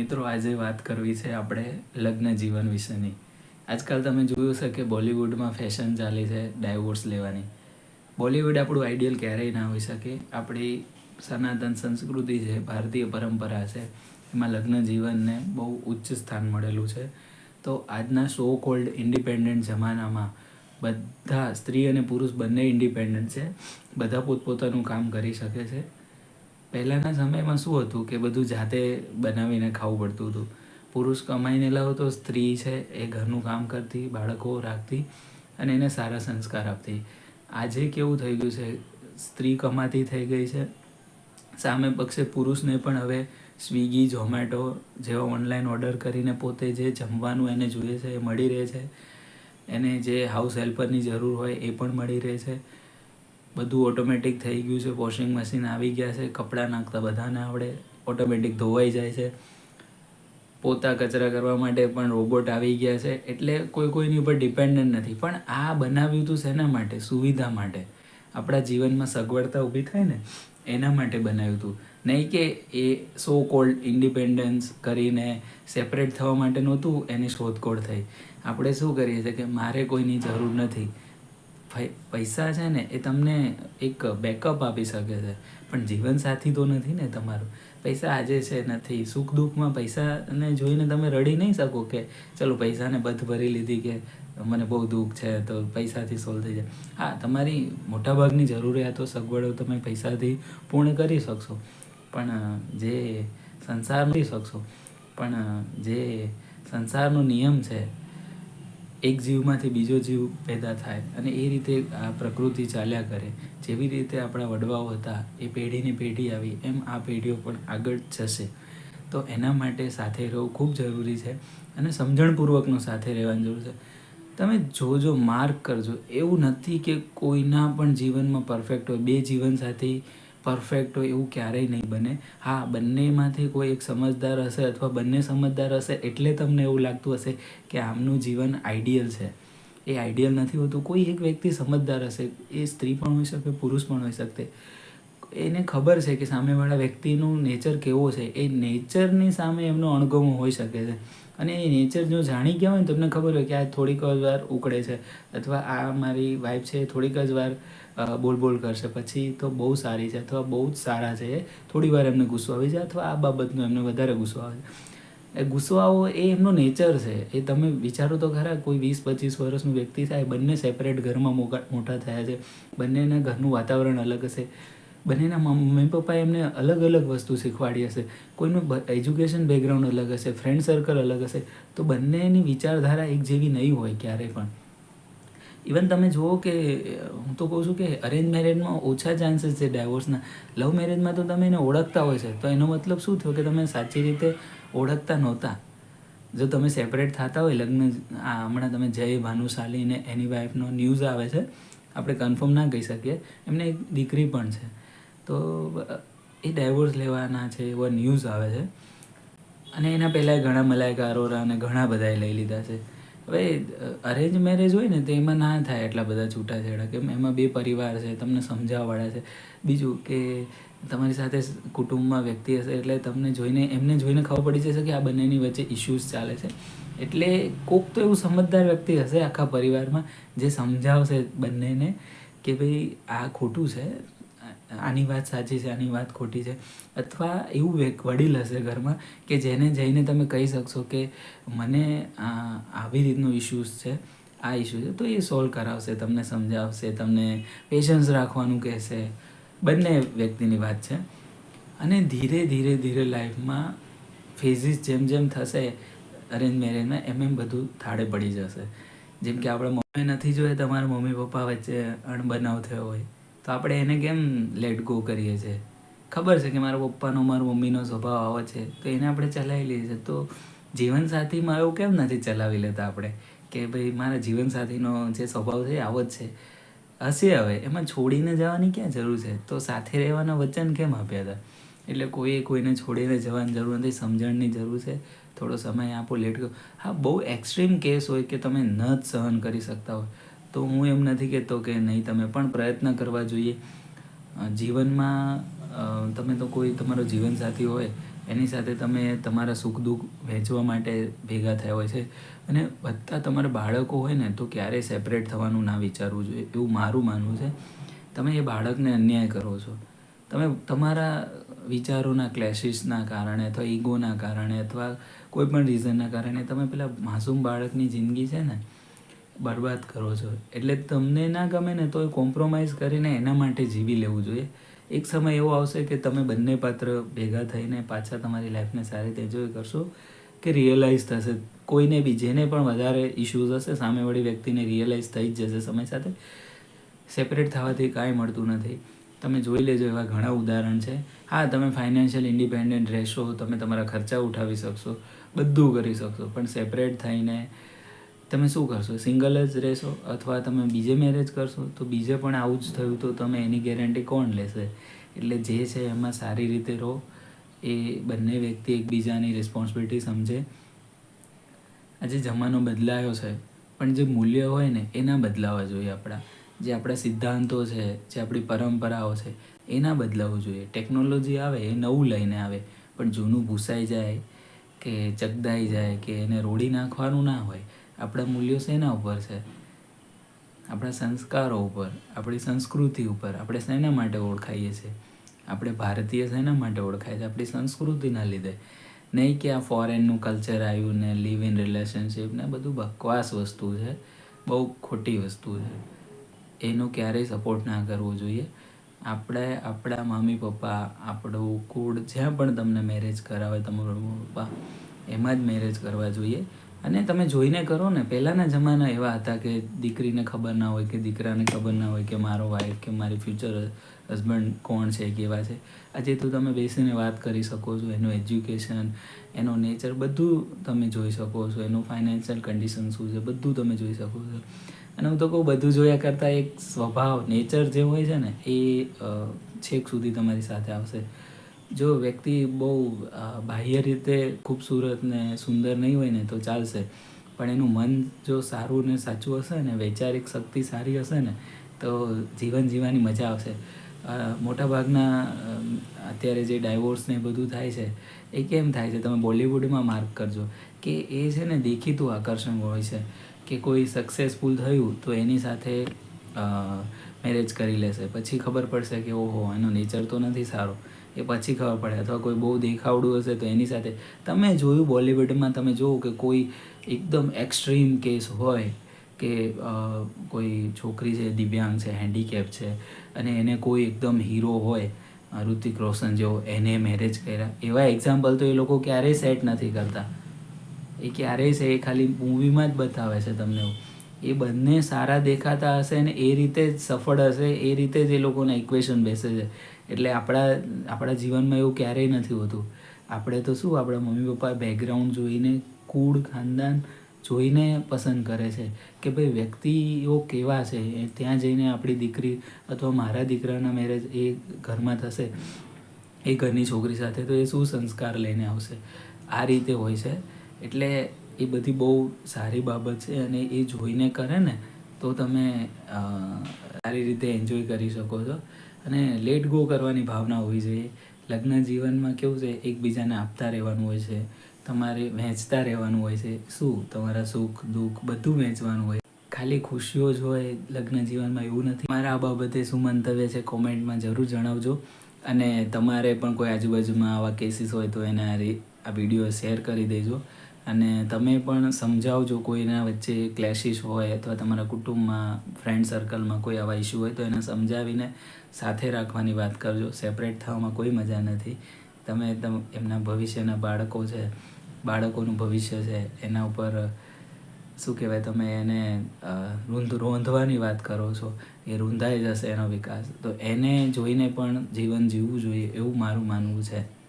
મિત્રો, આજે વાત કરવી છે આપણે લગ્ન જીવન વિશેની. આજકાલ તમે જોયું છે કે બોલિવૂડમાં ફેશન ચાલી છે ડાયવોર્સ લેવાની. બોલિવૂડ આપણું આઈડિયલ ક્યારેય ના હોઈ શકે. આપણી સનાતન સંસ્કૃતિ છે, ભારતીય પરંપરા છે, એમાં લગ્ન જીવનને બહુ ઉચ્ચ સ્થાન મળેલું છે. તો આજના સો કોલ્ડ ઇન્ડિપેન્ડન્ટ જમાનામાં બધા સ્ત્રી અને પુરુષ બંને ઇન્ડિપેન્ડન્ટ છે. બધા પોતપોતાનું કામ કરી શકે છે. પહેલાંના સમયમાં શું હતું કે બધું જાતે બનાવીને ખાવું પડતું હતું. પુરુષ કમાઈને લાવતો સ્ત્રી છે એ ઘરનું કામ કરતી, બાળકો રાખતી અને એને સારા સંસ્કાર આપતી. આજે કેવું થઈ ગયું છે, સ્ત્રી કમાતી થઈ ગઈ છે. સામે પક્ષે પુરુષને પણ હવે સ્વિગી, ઝોમેટો જેવા ઓનલાઈન ઓર્ડર કરીને પોતે જે જમવાનું એને જોઈએ છે એ મળી રહે છે. એને જે હાઉસ હેલ્પરની જરૂર હોય એ પણ મળી રહે છે. બધું ઓટોમેટિક થઈ ગયું છે. વોશિંગ મશીન આવી ગયા છે. કપડાં નાખતા બધાને આવડે. ઓટોમેટિક ધોવાઈ જાય છે. પોતા કચરા કરવા માટે પણ રોબોટ આવી ગયા છે. એટલે કોઈ કોઈની ઉપર ડિપેન્ડન્ટ નથી. પણ આ બનાવ્યું હતું શેના માટે? સુવિધા માટે. આપણા જીવનમાં સગવડતા ઊભી થાય ને, એના માટે બનાવ્યું હતું નહીં કે એ સો કોલ્ડ ઇન્ડિપેન્ડન્સ કરીને સેપરેટ થવા માટે નહોતું, એની શોધખોળ થઈ. આપણે શું કરીએ છીએ કે મારે કોઈની જરૂર નથી. પૈસા છે ને એ તમને એક બેકઅપ આપી શકે છે. પણ જીવનસાથી તો નથી ને તમારું. પૈસા આજે છે નથી. સુખ દુઃખમાં પૈસાને જોઈને તમે રડી નહીં શકો કે, ચલો પૈસાને બધ ભરી લીધી કે, મને બહુ દુઃખ છે, તો પૈસાથી સોલ્વ થઈ જાય. હા, તમારી મોટાભાગની જરૂરિયાતો, સગવડો તમે પૈસાથી પૂર્ણ કરી શકશો. પણ જે સંસાર શકશો. પણ જે સંસારનો નિયમ છે એક જીવમાંથી બીજો જીવ પેદા થાય અને એ રીતે આ પ્રકૃતિ ચાલ્યા કરે. જેવી રીતે આપણા વડવાઓ હતા, એ પેઢીની પેઢી આવી, એમ આ પેઢીઓ પણ આગળ જશે. તો એના માટે સાથે રહેવું ખૂબ જરૂરી છે અને સમજણપૂર્વકનો સાથે રહેવાની જરૂર છે. તમે જોજો, માર્ક કરજો. એવું નથી કે કોઈના પણ જીવનમાં પરફેક્ટ હોય. બે જીવનસાથી પરફેક્ટ હોય એવું ક્યારેય નહીં બને. હા, બંનેમાંથી કોઈ એક સમજદાર હશે અથવા બંને સમજદાર હશે એટલે તમને એવું લાગતું હશે કે આમનું જીવન આઈડિયલ છે. એ આઈડિયલ નથી હોતું. કોઈ એક વ્યક્તિ સમજદાર હશે. એ સ્ત્રી પણ હોઈ શકે, પુરુષ પણ હોઈ શકે. એને ખબર છે કે સામેવાળા વ્યક્તિનું નેચર કેવો છે. એ નેચરની સામે એમનો અણગમો હોઈ શકે છે. અને એ નેચર જો જાણી ગયા હોય ને, તમને ખબર હોય કે આ થોડીક જ વાર ઉકળે છે. અથવા આ મારી વાઈફ છે થોડીક જ વાર બોલ બોલ કરશે. પછી તો બહુ સારી છે અથવા બહુ જ સારા છે. થોડી વાર એમને ગુસ્સો આવી જાય અથવા આ બાબતનો એમને વધારે ગુસ્સો આવે છે. એ ગુસ્સો આવો એ એમનો નેચર છે. એ તમે વિચારો તો ખરા કોઈ વીસ પચીસ વર્ષનું વ્યક્તિ થાય, બંને સેપરેટ ઘરમાં મોટા થયા છે. બંનેના ઘરનું વાતાવરણ અલગ હશે. બંનેના મમ્મી પપ્પાએ એમને અલગ અલગ વસ્તુ શીખવાડી હશે. કોઈનું એજ્યુકેશન બેકગ્રાઉન્ડ અલગ હશે ફ્રેન્ડ સર્કલ અલગ હશે. તો બંનેની વિચારધારા એક જેવી નહીં હોય ક્યારેય પણ. ઇવન તમે જુઓ કે, હું તો કહું છું કે અરેન્જ મેરેજમાં ઓછા ચાન્સીસ છે ડાયવોર્સના લવ મેરેજમાં તો તમે એને ઓળખતા હોય છે. તો એનો મતલબ શું થયો કે તમે સાચી રીતે ઓળખતા નહોતા? જો તમે સેપરેટ થતા હોય, લગ્ન, આ હમણાં તમે જય, ભાનુશાલી ને એની વાઈફનો ન્યૂઝ આવે છે, આપણે કન્ફર્મ ના કહી શકીએ. એમને એક દીકરી પણ છે. તો, એ ડાયવોર્સ લેવાના છે, એવા ન્યૂઝ આવે છે. અને એના પહેલાંય ઘણા મલાયકા અરોરા અને ઘણા બધાએ લઈ લીધા છે. હવે અરેન્જ મેરેજ હોય ને, તો એમાં ના થાય એટલા બધા છૂટાછેડા કેમ એમાં બે પરિવાર છે, તમને સમજાવવાળા છે. બીજું કે તમારી સાથે કુટુંબમાં વ્યક્તિ હશે એટલે તમને જોઈને, એમને જોઈને ખબર પડી જશે કે આ બંનેની વચ્ચે ઇશ્યુઝ ચાલે છે. એટલે કોક તો એવું સમજદાર વ્યક્તિ હશે આખા પરિવારમાં જે સમજાવશે બંનેને કે ભાઈ આ ખોટું છે આની વાત સાચી છે, આની વાત ખોટી છે. અથવા એવું વડીલ હશે ઘરમાં કે જેને જઈને તમે કહી શકશો કે મને આવી રીતનો ઇશ્યુઝ છે, આ ઇશ્યુ છે, તો એ સોલ્વ કરાવશે, તમને સમજાવશે, તમને પેશન્સ રાખવાનું કહેશે. બંને વ્યક્તિની વાત છે. અને ધીરે ધીરે ધીરે લાઈફમાં ફેઝિસ જેમ જેમ થશે અરેન્જ મેરેજમાં એમ એમ બધું થાળે પડી જશે. જેમ કે આપણે મમ્મી નથી જોઈએ તમારા મમ્મી પપ્પા વચ્ચે અણબનાવ થયો હોય. તો આપણે એને કેમ લેટ ગો કરીએ છીએ? ખબર છે કે મારા પપ્પાનો, મારા મમ્મીનો સ્વભાવ આવો છે, તો એને આપણે ચલાવી લઈએ છીએ. તો જીવનસાથીમાં એવું કેમ નથી ચલાવી લેતા આપણે? કે ભાઈ, મારા જીવનસાથીનો જે સ્વભાવ છે આવો જ છે. હશે હવે, એમાં છોડીને જવાની ક્યાં જરૂર છે? તો સાથે રહેવાના વચન કેમ આપ્યા હતા? એટલે કોઈએ કોઈને છોડીને જવાની જરૂર નથી, સમજણની જરૂર છે. થોડો સમય આપો લેટ હા, બહુ એક્સ્ટ્રીમ કેસ હોય કે તમે ન જ સહન કરી શકતા હોય. તો હું એમ નથી કહેતો કે નહીં, તમે પણ પ્રયત્ન કરવા જોઈએ. જીવનમાં તમે તો કોઈ તમારો જીવનસાથી હોય, એની સાથે તમે તમારા સુખ દુઃખ વહેંચવા માટે ભેગા થયા હોય છે. અને બધા તમારા બાળકો હોય ને, તો ક્યારેય સેપરેટ થવાનું ના વિચારવું જોઈએ, એવું મારું માનવું છે. તમે એ બાળકને અન્યાય કરો છો. તમે તમારા વિચારોના ક્લેશિસના કારણે અથવા ઈગોના કારણે અથવા કોઈ પણ રીઝનના કારણે તમે પેલા માસૂમ બાળકની જિંદગી છે ને બરબાદ કરો છો. એટલે તમને ના ગમે ને તો એ કોમ્પ્રોમાઇઝ કરીને એના માટે જીવી લેવું જોઈએ. એક સમય એવો આવશે કે તમે બંને પાત્ર ભેગા થઈને પાછા તમારી લાઈફને સારી રીતે એન્જોય કરશો કે રિયલાઇઝ થશે. કોઈને બી જેને પણ વધારે ઇશ્યુઝ હશે, સામેવાળી વ્યક્તિને રિયલાઇઝ થઈ જ જશે સમય સાથે. સેપરેટ થવાથી કાંઈ મળતું નથી. તમે જોઈ લેજો એવા ઘણા ઉદાહરણ છે. હા, તમે ફાઇનાન્શિયલ ઇન્ડિપેન્ડન્ટ રહેશો, તમે તમારા ખર્ચા ઉઠાવી શકશો, બધું કરી શકશો. પણ સેપરેટ થઈને તમે શું કરશો? સિંગલ જ રહેશો અથવા તમે બીજે મેરેજ કરશો? તો બીજે પણ આવું જ થયું તો તમે એની ગેરંટી કોણ લેશે? એટલે જે છે એમાં સારી રીતે રહો. એ બંને વ્યક્તિ એકબીજાની રિસ્પોન્સિબિલિટી સમજે. આજે જમાનો બદલાયો છે. પણ જે મૂલ્ય હોય ને, એના બદલાવા જોઈએ આપણા. જે આપણા સિદ્ધાંતો છે, જે આપણી પરંપરાઓ છે, એના બદલાવવું જોઈએ. ટેકનોલોજી આવે, એ નવું લઈને આવે. પણ જૂનું ભૂસાઈ જાય, કે ચગદાઈ જાય, કે એને રોડી નાખવાનું ના હોય. આપણા મૂલ્યો શેના ઉપર છે? આપણા સંસ્કારો ઉપર, આપણી સંસ્કૃતિ ઉપર. આપણે શેના માટે ઓળખાઈએ છીએ? આપણે ભારતીય શેના માટે ઓળખાય છે? આપણી સંસ્કૃતિના લીધે. નહીં કે આ ફોરેનનું કલ્ચર આવ્યું ને લિવ ઇન રિલેશનશિપ ને બધું બકવાસ વસ્તુ છે. બહુ ખોટી વસ્તુ છે. એનો ક્યારેય સપોર્ટ ના કરવો જોઈએ. આપણે, આપણા મમ્મી પપ્પા, આપણું કુળ, જ્યાં પણ તમને મેરેજ કરાવે તમારા પપ્પા, એમાં જ મેરેજ કરવા જોઈએ. અને તમે જોઈને કરો ને, પહેલાંના જમાના એવા હતા કે દીકરીને ખબર ના હોય કે દીકરાને ખબર ના હોય કે મારો વાઈફ કે મારી ફ્યુચર હસબન્ડ કોણ છે, કેવા છે. આજે તો તમે બેસીને વાત કરી શકો છો, એનું એજ્યુકેશન એનો નેચર બધું તમે જોઈ શકો છો, એનું ફાઇનાન્શિયલ કન્ડિશન શું છે, બધું તમે જોઈ શકો છો. અને હું તો કહું, બધું જોયા કરતાં એક સ્વભાવ નેચર જે હોય છે ને, એ છેક સુધી તમારી સાથે આવશે. જો વ્યક્તિ બહુ બાહ્ય રીતે ખૂબસૂરત ને સુંદર નહીં હોય ને તો ચાલશે. પણ એનું મન જો સારું ને સાચું હશે ને, વૈચારિક શક્તિ સારી હશે ને, તો જીવન જીવવાની મજા આવશે. મોટાભાગના અત્યારે જે ડાયવોર્સ ને બધું થાય છે, એ કેમ થાય છે? તમે બોલિવૂડમાં માર્ક કરજો કે એ છે ને દેખીતું આકર્ષણ હોય છે કે કોઈ સક્સેસફુલ થયું તો એની સાથે મેરેજ કરી લેશે. પછી ખબર પડશે કે ઓહો, એનો નેચર તો નથી સારો. એ પછી ખબર પડે. અથવા કોઈ બહુ દેખાવડું હશે તો એની સાથે. તમે જોયું બોલિવૂડમાં, તમે જોવો કે કોઈ એકદમ એક્સ્ટ્રીમ કેસ હોય કે કોઈ છોકરી છે, દિવ્યાંગ છે હેન્ડીકેપ છે, અને એને કોઈ એકદમ હીરો હોય, ઋતિક રોશન જેવો, એને મેરેજ કર્યા. એવા એક્ઝામ્પલ તો એ લોકો ક્યારેય સેટ નથી કરતા. એ ક્યારેય છે એ ખાલી મૂવીમાં જ બતાવે છે તમને. એવું. એ બંને સારા દેખાતા હશે ને એ રીતે જ સફળ હશે, એ રીતે જ એ લોકોના ઇક્વેશન બેસે છે. એટલે આપણા આપણા જીવનમાં એવું ક્યારેય નથી હોતું. આપણે તો શું આપણા મમ્મી પપ્પા બેકગ્રાઉન્ડ જોઈને, કુળ, ખાનદાન જોઈને પસંદ કરે છે કે ભાઈ વ્યક્તિઓ કેવા છે? ત્યાં જઈને આપણી દીકરી અથવા મારા દીકરાના મેરેજ એ ઘરમાં થશે, એ ઘરની છોકરી સાથે તો એ શું સંસ્કાર લઈને આવશે? આ રીતે હોય છે. એટલે એ બધી બહુ સારી બાબત છે અને એ જોઈને કરે ને, તો તમે સારી રીતે એન્જોય કરી શકો છો. અને લેટ ગો કરવાની ભાવના હોવી જોઈએ. લગ્ન જીવનમાં કેવું છે, એકબીજાને આપતા રહેવાનું હોય છે, તમારે વહેંચતા રહેવાનું હોય છે. શું? તમારા સુખ, દુઃખ બધું વહેંચવાનું હોય. ખાલી ખુશીઓ જ હોય લગ્ન જીવનમાં એવું નથી. મારા આ બાબતે શું મંતવ્ય છે કોમેન્ટમાં જરૂર જણાવજો. અને તમારે પણ કોઈ આજુબાજુમાં આવા કેસીસ હોય તો એના આ વીડિયો શેર કરી દેજો. અને તમે પણ સમજાવજો કોઈના વચ્ચે ક્લેશિસ હોય અથવા તમારા કુટુંબમાં ફ્રેન્ડ સર્કલમાં કોઈ આવા ઇસ્યુ હોય તો એને સમજાવીને સાથે રાખવાની વાત કરજો. સેપરેટ થવામાં કોઈ મજા નથી. તમે એમના ભવિષ્યના બાળકો છે, બાળકોનું ભવિષ્ય છે, એના ઉપર, શું કહેવાય, તમે એને રૂંધ, રોંધવાની વાત કરો છો, એ રૂંધાઈ જશે એનો વિકાસ. તો એને જોઈને પણ જીવન જીવવું જોઈએ એવું મારું માનવું છે.